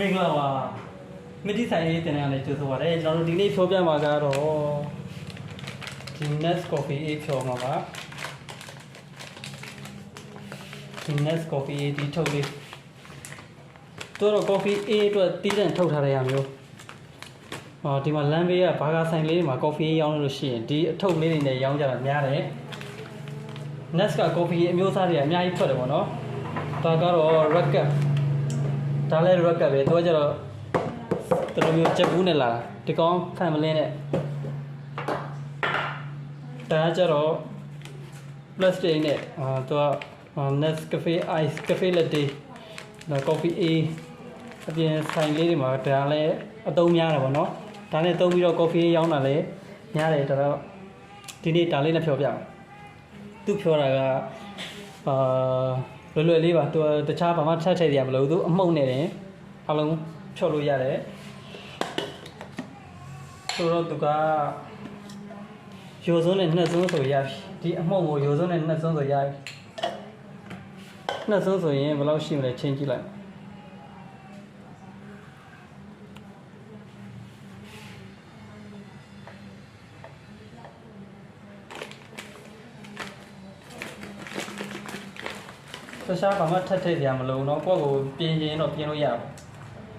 မင်္ဂလာပါမတိဆိုင်ရေးတင်ရလဲကြိုဆိုပါရစေကျွန်တော်တို့ဒီနေ့ဖြောပြမှာကတော့ဒီ Nest Coffee အေးဖြောမှာပါဒီ Nest Coffee အေးဒီထုတ်လေးတို့တော့ coffee အေးအတွက်တီးတန့်ထုတ်ထားတဲ့ရမျိုးဟောဒီမှာလမ်းဘေးကဘာသာဆိုင်လေးတွေမှာ coffee အေးရောင်းလို့ရှိရင်ဒီအထုပ်လေးတွေနဲ့ရောင်းကြတာများတယ် Nest က coffee အမျိုးအစားတွေအများကြီးထွက်တယ်ပေါ့နော်ဒါကတော့ Racket ဒါလည်း Racket ပဲသူကကျတော့တလိုမျိုးချက်ဘူးနဲ့လာတာဒီကောင်ဖန်မလင်းနဲ့ဒါကကျတော့ plastic နဲ့အာသူက Nescafe Ice Cafe Latte ဒါ coffee A အပြင်ဆိုင်လေးတွေမှာဒါလည်းအသုံးများတယ်ပေါ့နော်ဒါနဲ့သုံးပြီးတော့ coffee ရောင်းတာလည်းများတယ်ဒါတော့ဒီနေ့ဒါလေးနဲ့ဖြောပြအောင်သူပြောတာကအာ လွယ်လွယ်လေးပါသူတခြားဘာမှထပ်ထည့်ရမလို့သူအမှုန့်နဲ့တင်အလုံးဖြော့လို့ရတယ်ဆိုတော့သူကရိုစွန်းနဲ့နှစ်စွန်းဆိုရပြီဒီအမှုန့်ကိုရိုစွန်းနဲ့နှစ်စွန်းဆိုရပြီနှစ်စွန်းဆိုရင်ဘယ်လောက်ရှိမလဲချင်းကြည့်လိုက် တခြားဘာမှထပ်ထည့်ရမလို့တော့ကိုယ့်ကိုပြင်းရင်တော့ပြင်းလို့ရပါ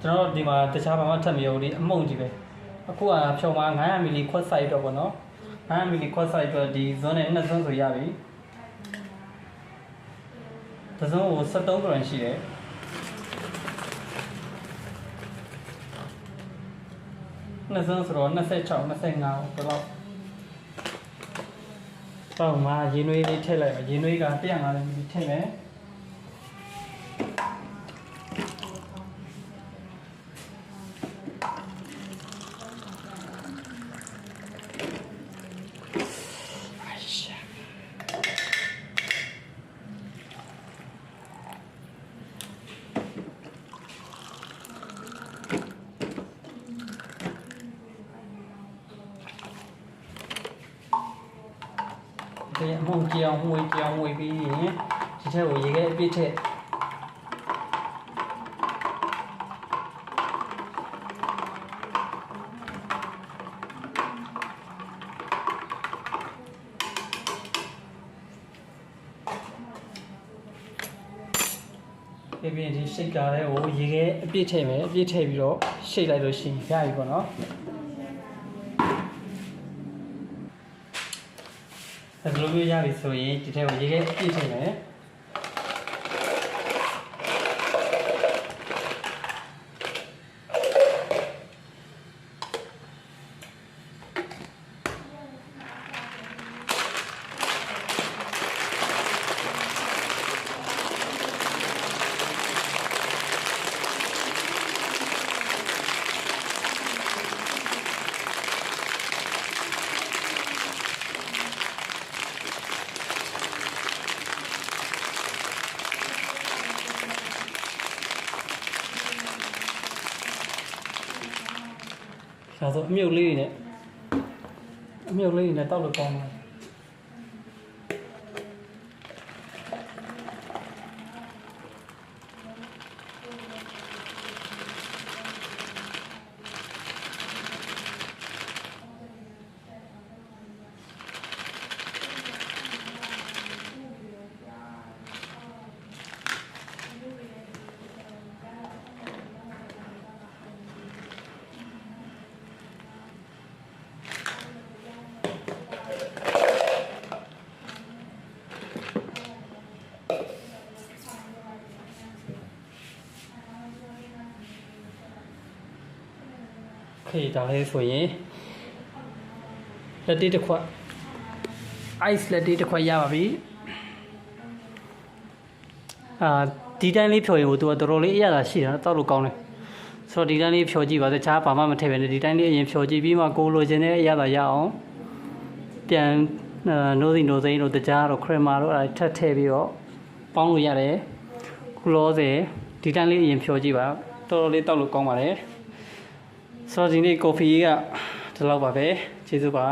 ကျွန်တော်တို့ဒီမှာတခြားဘာမှထပ်မရဘူးဒီအမှုန့်ကြီးပဲအခုကဖြုံမှာ900မီလီခွက်ဆိုင်တော့ပေါ့နော်900မီလီခွက်ဆိုင်တော့ဒီဇွန်းနဲ့နှစ်စွန်းဆိုရပြီတစ်စုံကို73ဂရမ်ရှိတယ်နှစ်စွန်းဆိုတော့26 25ဘယ်လောက်တော့မှာရေနွေးလေးထည့်လိုက်မယ်ရေနွေးက150မီလီထည့်မယ် ဒီအမှုန်ကြောင်ငွေကြောင်ငွေပြီးရင်ဒီထက်ကိုရေခဲအပြည့်ထည့်ပြပြဒီရှိတ်ကားတဲ့ကိုရေခဲအပြည့်ထည့်မယ်အပြည့်ထည့်ပြီးတော့ရှိတ်လိုက်လို့ရှိရင်ရပြီပေါ့နော် အဲလိုမျိုးရပြီဆိုရင်ဒီထဲကိုရေခဲအပြည့်ထည့်မယ် ဒါဆိုအမြုပ်လေးတွေနဲ့အမြုပ်လေးတွေနဲ့တောက်လို့ကောင်းတယ် ခေဒါလေးဆိုရင်လက်တေးတစ်ခွက် ice လက်တေးတစ်ခွက်ရပါပြီအာဒီတိုင်းလေးဖြော်ရင်ကိုသူကတော်တော်လေးအရသာရှိတာတောက်လို့ကောင်းတယ်ဆိုတော့ဒီတိုင်းလေးဖြော်ကြည့်ပါတခြားဘာမှမထည့်ပဲနဲ့ဒီတိုင်းလေးအရင်ဖြော်ကြည့်ပြီးမှကိုလိုချင်တဲ့အရသာရအောင် ပြန်နိုးစီနိုးစိမ်းတို့တကြားတို့ခရမာတို့အဲထပ်ထည့်ပြီးတော့ပေါင်းလို့ရတယ်ခုလောဆယ်ဒီတိုင်းလေးအရင်ဖြော်ကြည့်ပါတော်တော်လေးတောက်လို့ကောင်းပါတယ်ဆိုတော့ဒီနေ့ကော်ဖီကဒီလောက်ပါပဲကျေးဇူးပါ